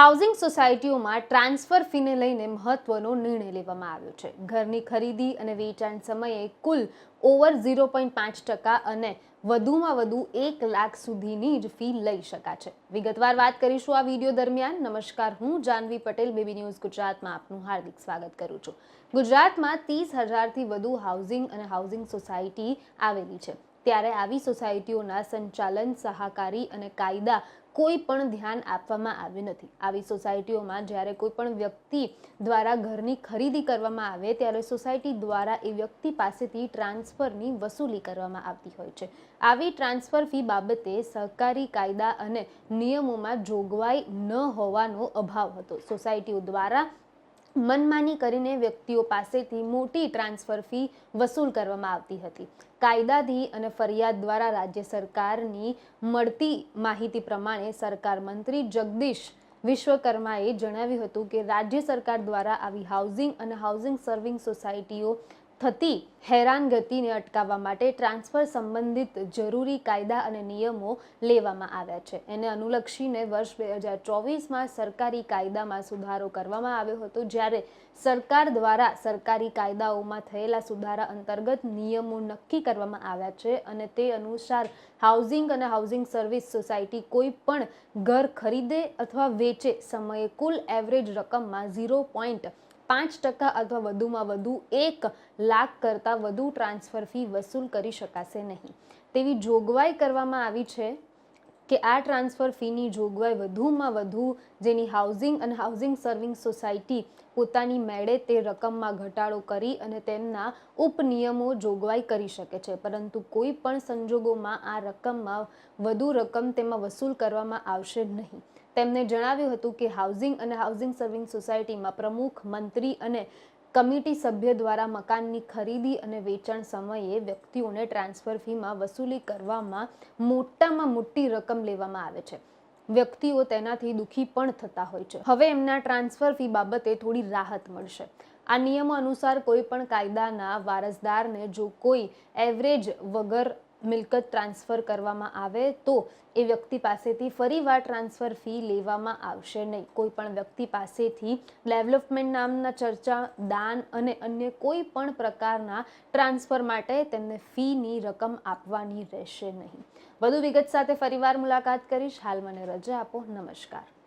Housing સોસાયટીઓમાં transfer ફીને લઈને મહત્વનો નિર્ણય લેવામાં આવ્યો છે. ઘરની ખરીદી અને વેચાણ સમયે કુલ ઓવર ઝીરો પોઈન્ટ પાંચ ટકા અને વધુમાં વધુ એક લાખ સુધીની જ ફી લઈ શકાશે. વિગતવાર વાત કરીશું આ વીડિયો દરમિયાન. નમસ્કાર, હું જાનવી પટેલ, બેબી ન્યૂઝ ગુજરાતમાં આપનું હાર્દિક સ્વાગત કરું છું. ગુજરાતમાં ત્રીસ હજારથી વધુ હાઉસિંગ અને હાઉસિંગ સોસાયટી આવેલી છે. ત્યારે આવી સોસાયટીઓના સંચાલન, સહકારી અને કાયદા કોઈ પણ ધ્યાન આપવામાં આવ્યું નથી. આવી સોસાયટીઓમાં જ્યારે કોઈ પણ વ્યક્તિ દ્વારા ઘરની ખરીદી કરવામાં આવે, ત્યારે સોસાયટી દ્વારા એ વ્યક્તિ પાસેથી ટ્રાન્સફરની વસૂલી કરવામાં આવતી હોય છે. આવી ટ્રાન્સફર ફી બાબતે સહકારી કાયદા અને નિયમોમાં જોગવાઈ ન હોવાનો અભાવ હતો. સોસાયટીઓ દ્વારા મનમાની કરીને વ્યક્તિઓ પાસેથી મોટી ટ્રાન્સફર ફી વસૂલ કરવામાં આવતી હતી. કાયદાથી અને ફરિયાદ દ્વારા રાજ્ય સરકારની મળતી માહિતી પ્રમાણે સરકાર મંત્રી જગદીશ વિશ્વકર્માએ જણાવ્યું હતું કે રાજ્ય સરકાર દ્વારા આવી હાઉસિંગ અને હાઉસિંગ સર્વિંગ સોસાયટીઓ થતી હેરાનગતિને અટકાવવા માટે ટ્રાન્સફર સંબંધિત જરૂરી કાયદા અને નિયમો લેવામાં આવ્યા છે. એને અનુલક્ષીને વર્ષ બે હજાર ચોવીસમાં સરકારી કાયદામાં સુધારો કરવામાં આવ્યો હતો, જ્યારે સરકાર દ્વારા સરકારી કાયદાઓમાં થયેલા સુધારા અંતર્ગત નિયમો નક્કી કરવામાં આવ્યા છે અને તે અનુસાર હાઉસિંગ અને હાઉસિંગ સર્વિસ સોસાયટી કોઈ પણ ઘર ખરીદે અથવા વેચે સમયે કુલ એવરેજ રકમમાં ઝીરો પોઈન્ટ પાંચ ટકા અથવા વધુમાં વધુ એક લાખ કરતાં વધુ ટ્રાન્સફર ફી વસૂલ કરી શકાશે નહીં. તેવી જોગવાઈ કરવામાં આવી છે કે આ ટ્રાન્સફર ફીની જોગવાઈ વધુમાં વધુ જેની હાઉસિંગ અને હાઉસિંગ સર્વિંગ સોસાયટી પોતાની મેળે તે રકમમાં ઘટાડો કરી અને તેમના ઉપનિયમો જોગવાઈ કરી શકે છે. પરંતુ કોઈ પણ સંજોગોમાં આ રકમમાં વધુ રકમ તેમાં વસૂલ કરવામાં આવશે નહીં. તેમણે જણાવ્યું હતું કે હાઉસિંગ અને હાઉસિંગ સર્વિંગ સોસાયટીમાં પ્રમુખ, મંત્રી અને કમિટી સભ્ય દ્વારા મકાનની ખરીદી અને વેચાણ સમયે વ્યક્તિઓને ટ્રાન્સફર ફીમાં વસૂલી કરવામાં મોટામાં મોટી રકમ લેવામાં આવે છે. વ્યક્તિઓ તેનાથી દુઃખી પણ થતા હોય છે. હવે એમના ટ્રાન્સફર ફી બાબતે થોડી રાહત મળશે. આ નિયમો અનુસાર કોઈ પણ કાયદાના વારસદારને જો કોઈ એવરેજ વગર મિલકત ટ્રાન્સફર કરવામાં આવે તો એ વ્યક્તિ પાસેથી ફરીવાર ટ્રાન્સફર ફી લેવામાં આવશે નહીં. કોઈ પણ વ્યક્તિ પાસેથી ડેવલપમેન્ટ નામના ચર્ચા, દાન અને અન્ય કોઈ પણ પ્રકારના ટ્રાન્સફર માટે તેમને ફીની રકમ આપવાની રહેશે નહીં. વધુ વિગત સાથે ફરીવાર મુલાકાત કરીશ. હાલ મને રજા આપો. નમસ્કાર.